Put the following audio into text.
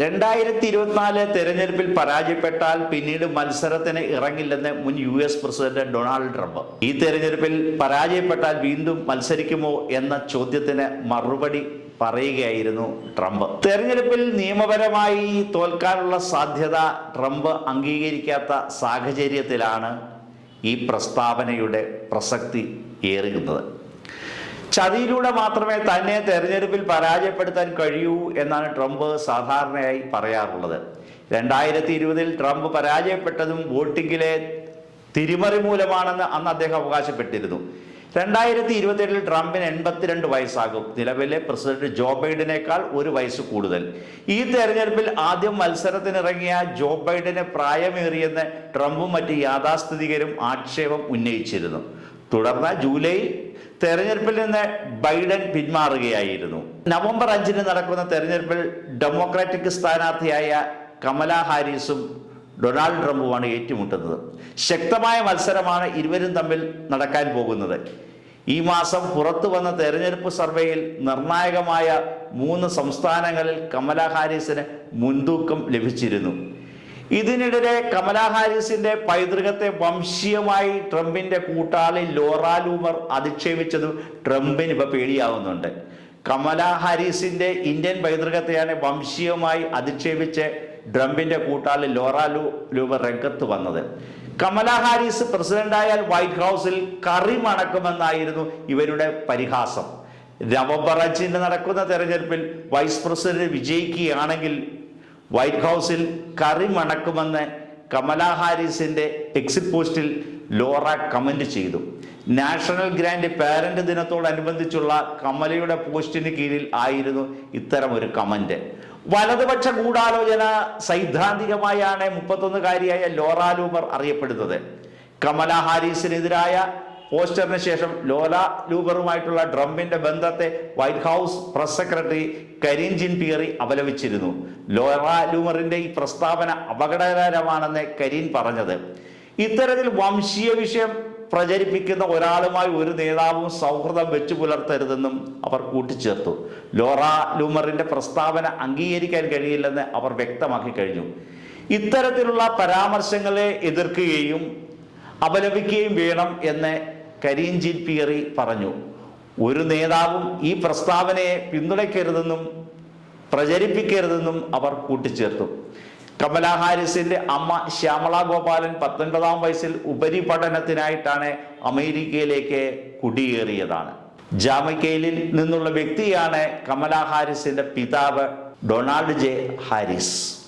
രണ്ടായിരത്തി ഇരുപത്തിനാല് തെരഞ്ഞെടുപ്പിൽ പരാജയപ്പെട്ടാൽ പിന്നീട് മത്സരത്തിന് ഇറങ്ങില്ലെന്ന് മുൻ U S president Donald Trump. ഈ തെരഞ്ഞെടുപ്പിൽ പരാജയപ്പെട്ടാൽ വീണ്ടും മത്സരിക്കുമോ എന്ന ചോദ്യത്തിന് മറുപടി പറയുകയായിരുന്നു ട്രംപ്. തെരഞ്ഞെടുപ്പിൽ നിയമപരമായി തോൽക്കാനുള്ള സാധ്യത ട്രംപ് അംഗീകരിക്കാത്ത സാഹചര്യത്തിലാണ് ഈ പ്രസ്താവനയുടെ പ്രസക്തി ഏറുന്നത്. ചതിയിലൂടെ മാത്രമേ തന്നെ തെരഞ്ഞെടുപ്പിൽ പരാജയപ്പെടുത്താൻ കഴിയൂ എന്നാണ് ട്രംപ് സാധാരണയായി പറയാറുള്ളത്. രണ്ടായിരത്തി ഇരുപതിൽ ട്രംപ് പരാജയപ്പെട്ടതും വോട്ടിങ്ങിലെ തിരിമറി മൂലമാണെന്ന് അന്ന് അദ്ദേഹം അവകാശപ്പെട്ടിരുന്നു. രണ്ടായിരത്തി ഇരുപത്തിയേഴിൽ ട്രംപിന് എൺപത്തിരണ്ട് വയസ്സാകും. നിലവിലെ പ്രസിഡന്റ് ജോ ബൈഡനേക്കാൾ ഒരു വയസ്സ് കൂടുതൽ. ഈ തെരഞ്ഞെടുപ്പിൽ ആദ്യം മത്സരത്തിനിറങ്ങിയ ജോ ബൈഡന് പ്രായമേറിയെന്ന് ട്രംപും മറ്റ് യാഥാസ്ഥിതികരും ആക്ഷേപം ഉന്നയിച്ചിരുന്നു. തുടർന്ന് ജൂലൈയിൽ തെരഞ്ഞെടുപ്പിൽ നിന്ന് ബൈഡൻ പിന്മാറുകയായിരുന്നു. നവംബർ അഞ്ചിന് നടക്കുന്ന തെരഞ്ഞെടുപ്പിൽ ഡെമോക്രാറ്റിക് സ്ഥാനാർത്ഥിയായ കമല ഹാരിസും ഡൊണാൾഡ് ട്രംപുമാണ് ഏറ്റുമുട്ടുന്നത്. ശക്തമായ മത്സരമാണ് ഇരുവരും തമ്മിൽ നടക്കാൻ പോകുന്നത്. ഈ മാസം പുറത്തു വന്ന തെരഞ്ഞെടുപ്പ് സർവേയിൽ നിർണായകമായ മൂന്ന് സംസ്ഥാനങ്ങളിൽ കമല ഹാരിസിന് മുൻതൂക്കം ലഭിച്ചിരുന്നു. ഇതിനിടെ കമലാ ഹാരിസിന്റെ പൈതൃകത്തെ വംശീയമായി ട്രംപിന്റെ കൂട്ടാളി ലോറ ലൂമർ അധിക്ഷേപിച്ചതും ട്രംപിന് ഇപ്പൊ പേടിയാവുന്നുണ്ട്. കമലാ ഹാരിസിന്റെ ഇന്ത്യൻ പൈതൃകത്തെയാണ് വംശീയമായി അധിക്ഷേപിച്ച് ട്രംപിന്റെ കൂട്ടാളി ലോറ ലൂ ലൂമർ രംഗത്ത് വന്നത്. കമലാ ഹാരിസ് പ്രസിഡന്റായാൽ വൈറ്റ് ഹൗസിൽ കറി മണക്കുമെന്നായിരുന്നു ഇവരുടെ പരിഹാസം. നവംബർ അഞ്ചിന് നടക്കുന്ന തെരഞ്ഞെടുപ്പിൽ വൈസ് പ്രസിഡന്റ് വിജയിക്കുകയാണെങ്കിൽ വൈറ്റ് ഹൗസിൽ കറി മണക്കുമെന്ന് കമലാ ഹാരിസിന്റെ എക്സിറ്റ് പോസ്റ്റിൽ ലോറ കമന്റ് ചെയ്തു. നാഷണൽ ഗ്രാൻഡ് പാരന്റ് ദിനത്തോടനുബന്ധിച്ചുള്ള കമലയുടെ പോസ്റ്റിന് കീഴിൽ ആയിരുന്നു ഇത്തരം ഒരു കമന്റ്. വലതുപക്ഷ ഗൂഢാലോചന സൈദ്ധാന്തികമായാണ് മുപ്പത്തൊന്നുകാരിയായ ലോറ ലൂമർ അറിയപ്പെടുന്നത്. കമല ഹാരിസിനെതിരായ പോസ്റ്ററിന് ശേഷം ലോല ലൂബറുമായിട്ടുള്ള ട്രംപിന്റെ ബന്ധത്തെ White House press secretary Karine Jean Pierre അപലപിച്ചിരുന്നു. ലോല ലൂമറിന്റെ ഈ പ്രസ്താവന അപകടകരമാണെന്ന് കരീൻ പറഞ്ഞത്. ഇത്തരത്തിൽ വംശീയ വിഷയം പ്രചരിപ്പിക്കുന്ന ഒരാളുമായി ഒരു നേതാവും സൗഹൃദം വെച്ചു പുലർത്തരുതെന്നും അവർ കൂട്ടിച്ചേർത്തു. ലോറ ലൂമറിന്റെ പ്രസ്താവന അംഗീകരിക്കാൻ കഴിയില്ലെന്ന് അവർ വ്യക്തമാക്കി കഴിഞ്ഞു. ഇത്തരത്തിലുള്ള പരാമർശങ്ങളെ എതിർക്കുകയും അപലപിക്കുകയും വേണം എന്ന് കരീം ജിൻ പിയറി പറഞ്ഞു ഒരു നേതാവും ഈ പ്രസ്താവനയെ പിന്തുണയ്ക്കരുതെന്നും പ്രചരിപ്പിക്കരുതെന്നും അവർ കൂട്ടിച്ചേർത്തു. കമല ഹാരിസിന്റെ അമ്മ ശ്യാമള ഗോപാലൻ പത്തൊൻപതാം വയസ്സിൽ ഉപരിപഠനത്തിനായിട്ടാണ് അമേരിക്കയിലേക്ക് കുടിയേറിയതാണ്. ജാമൈക്കയിൽ നിന്നുള്ള വ്യക്തിയാണ് കമല ഹാരിസിന്റെ പിതാവ് ഡൊണാൾഡ് ജെ ഹാരിസ്.